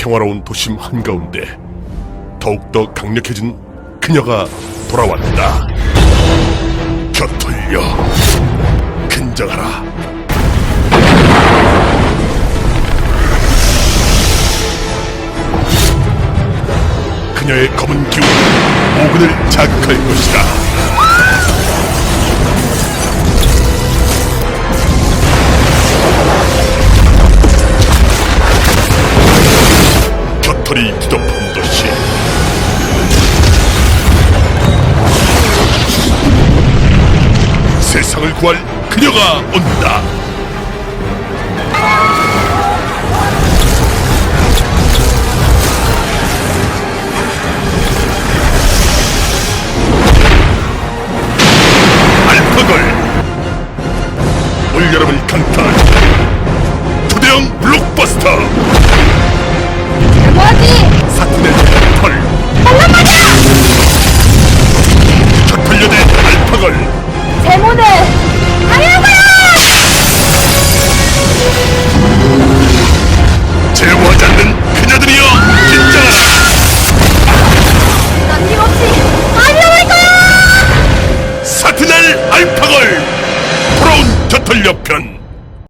평화로운 도심 한가운데 더욱더 강력해진 그녀가 돌아왔다. 곁들여 긴장하라. 그녀의 검은 기운 모근을 자극할 것이다. 곁털이 뒤덮은 듯이 세상을 구할 그녀가 온다. 알파걸 올 여름을 강타 대화를 원하지 않는 그녀들이여 긴장하라 남김없이 달려올 거야! 사티넬 알파걸 프로운 저털 여편